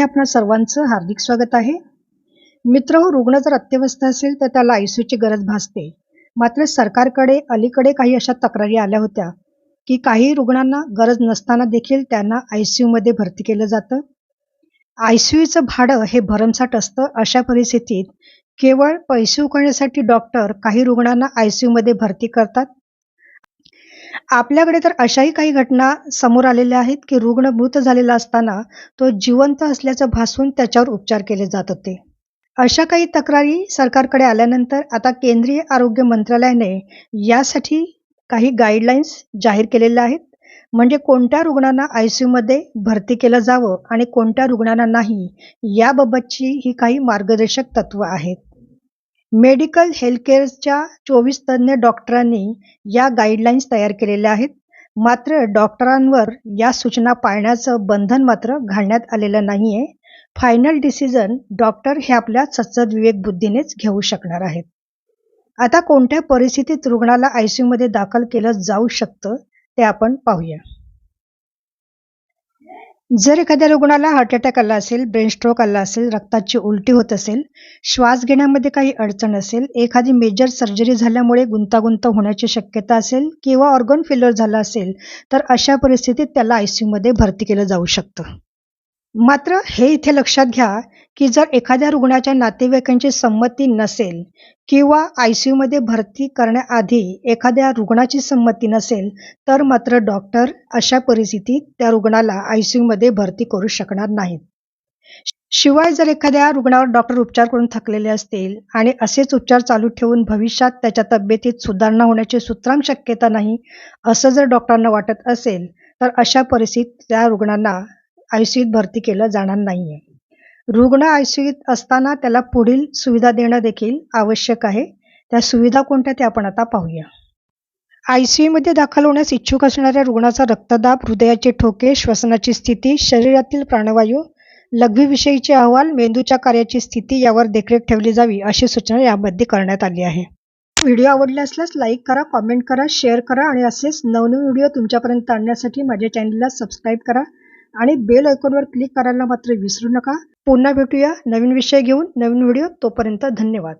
आपणा सर्वांचं हार्दिक स्वागत आहे. मित्र हो रुग्ण जर अत्यवस्थ असेल तर त्याला आयसीयूची गरज भासते. मात्र सरकारकडे अलीकडे काही अशा तक्रारी आल्या होत्या की काही रुग्णांना गरज नसताना देखील त्यांना आयसीयू मध्ये भरती केलं जातं. आयसीयूचं भाडं हे भरमसाठ असतं अशा परिस्थितीत केवळ पैसे उकळण्यासाठी डॉक्टर काही रुग्णांना आयसीयू मध्ये भरती करतात. आपल्याकडे तर अशाही काही घटना समोर आलेल्या आहेत की रुग्ण मृत झालेला असताना तो जिवंत असल्याचं भासून त्याच्यावर उपचार केले जात होते. अशा काही तक्रारी सरकारकडे आल्यानंतर आता केंद्रीय आरोग्य मंत्रालयाने यासाठी काही गाईडलाईन्स जाहीर केलेल्या आहेत. म्हणजे कोणत्या रुग्णांना आयसीयू मध्ये भरती केलं जावं आणि कोणत्या रुग्णांना नाही याबाबतची ही काही मार्गदर्शक तत्व आहेत. मेडिकल हेल्थकेअरच्या चोवीस तज्ज्ञ डॉक्टरांनी या गाईडलाईन्स तयार केलेल्या आहेत. मात्र डॉक्टरांवर या सूचना पाळण्याचं बंधन मात्र घालण्यात आलेलं नाही आहे फायनल डिसिजन डॉक्टर हे आपल्या सच्चद विवेक बुद्धीनेच घेऊ शकणार आहेत. आता कोणत्या परिस्थितीत रुग्णाला आयमध्ये दाखल केलं जाऊ शकतं ते आपण पाहूया. जर एखाद्या रुग्णाला हार्ट अटॅक आला असेल ब्रेन स्ट्रोक आला असेल रक्ताची उलटी होत असेल श्वास घेण्यामध्ये काही अडचण असेल एखादी मेजर सर्जरी झाल्यामुळे गुंतागुंत होण्याची शक्यता असेल किंवा ऑर्गन फेल्युअर झाला असेल तर अशा परिस्थितीत त्याला आय सी यूमध्ये भरती केलं जाऊ शकतं. मात्र हे इथे लक्षात घ्या की जर एखाद्या रुग्णाच्या नातेवाईकांची संमती नसेल किंवा आय सी यूमध्ये भरती करण्याआधी एखाद्या रुग्णाची संमती नसेल तर मात्र डॉक्टर अशा परिस्थितीत त्या रुग्णाला आय सी यूमध्ये भरती करू शकणार नाहीत. शिवाय जर एखाद्या रुग्णावर डॉक्टर उपचार करून थकलेले असतील आणि असेच उपचार चालू ठेवून भविष्यात त्याच्या तब्येतीत सुधारणा होण्याची सूत्रांक शक्यता नाही असं जर डॉक्टरांना वाटत असेल तर अशा परिस्थितीत त्या रुग्णांना आयसीयूत भरती केलं जाणार नाहीये. रुग्ण आयसीयूत असताना त्याला पुढील सुविधा देणं देखील आवश्यक आहे. त्या सुविधा कोणत्या ते आपण आता पाहूया. आय सी यूमध्ये दाखल होण्यास इच्छुक असणाऱ्या रुग्णाचा रक्तदाब हृदयाचे ठोके श्वसनाची स्थिती शरीरातील प्राणवायू लघवीविषयीचे अहवाल मेंदूच्या कार्याची स्थिती यावर देखरेख ठेवली जावी अशी सूचना यामध्ये करण्यात आली आहे. व्हिडिओ आवडले असल्यास लाईक करा कॉमेंट करा शेअर करा आणि असेच नवनवीन व्हिडिओ तुमच्यापर्यंत आणण्यासाठी माझ्या चॅनलला सबस्क्राईब करा आणि बेल ऐकॉनवर क्लिक करायला मात्र विसरू नका. पुन्हा भेटूया. नवीन विषय घेऊन नवीन व्हिडिओ तोपर्यंत धन्यवाद.